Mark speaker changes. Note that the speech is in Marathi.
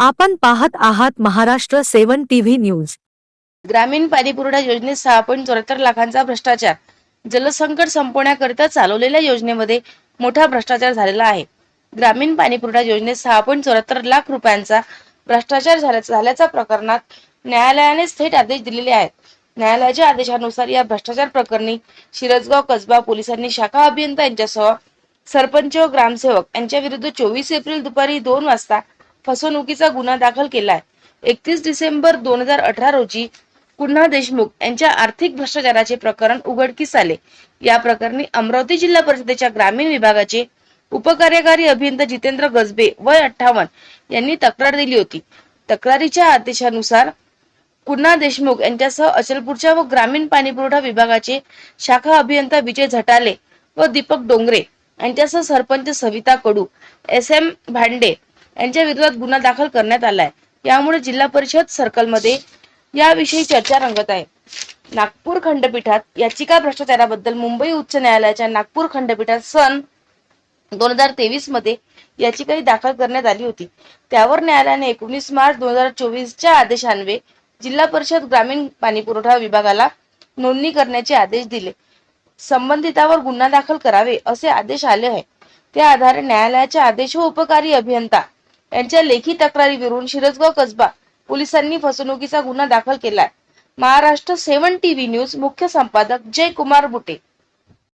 Speaker 1: आपण पाहत आहात महाराष्ट्र सेवन टीव्ही न्यूज.
Speaker 2: ग्रामीण पाणीपुरवठा योजनेत सहा पॉईंट चौऱ्याहत्तर लाखांचा भ्रष्टाचार. जलसंकट संपवण्याकरिता चालवलेल्या योजनेमध्ये मोठा भ्रष्टाचार झालेला आहे. ग्रामीण पाणीपुरवठा योजनेत सहा पॉईंट चौऱ्याहत्तर लाख रुपयांचा भ्रष्टाचार झाल्याच्या प्रकरणात न्यायालयाने थेट आदेश दिलेले आहेत. न्यायालयाच्या आदेशानुसार या भ्रष्टाचार प्रकरणी शिरजगाव कसबा पोलिसांनी शाखा अभियंता यांच्यासह सरपंच व ग्रामसेवक यांच्या विरुद्ध चोवीस एप्रिल दुपारी दोन वाजता फसवणुकीचा गुन्हा दाखल केला आहे एकतीस डिसेंबर दोन हजार अठरा रोजी कुन्हा देशमुख यांच्या आर्थिक भ्रष्टाचाराचे प्रकरण उघडकीस आले. या प्रकरणी अमरावती जिल्हा परिषदेच्या ग्रामीण विभागाचे उपकार्यकारी अभियंता जितेंद्र गजबे वय अठ्ठावन्न यांनी तक्रार दिली होती. तक्रारीच्या आदेशानुसार कुन्हा देशमुख यांच्यासह अचलपूरच्या व ग्रामीण पाणीपुरवठा विभागाचे शाखा अभियंता विजय झटाले व दीपक डोंगरे यांच्यासह सरपंच सविता कडू एस एम भांडे यांच्या विरोधात गुन्हा दाखल करण्यात आलाय. यामुळे जिल्हा परिषद सर्कलमध्ये याविषयी चर्चा रंगत आहे. नागपूर खंडपीठात याचिका भ्रष्टाचाराबद्दल मुंबई उच्च न्यायालयाच्या नागपूर खंडपीठात सन दोन हजार तेवीसमध्ये याचिकाही दाखल करण्यात आली होती. त्यावर न्यायालयाने एकोणीस मार्च दोन हजार चोवीसच्या आदेशान्वये जिल्हा परिषद ग्रामीण पाणी पुरवठा विभागाला नोंदणी करण्याचे आदेश दिले. संबंधितावर गुन्हा दाखल करावे असे आदेश आले आहे. त्या आधारे न्यायालयाच्या आदेश व उपकारी अभियंता यांच्या लेखी तक्रारीवरून शिरसगाव कसबा पोलिसांनी फसवणुकीचा गुन्हा दाखल केलाय. महाराष्ट्र सेव्हन टीव्ही न्यूज मुख्य संपादक जय कुमार बुटे.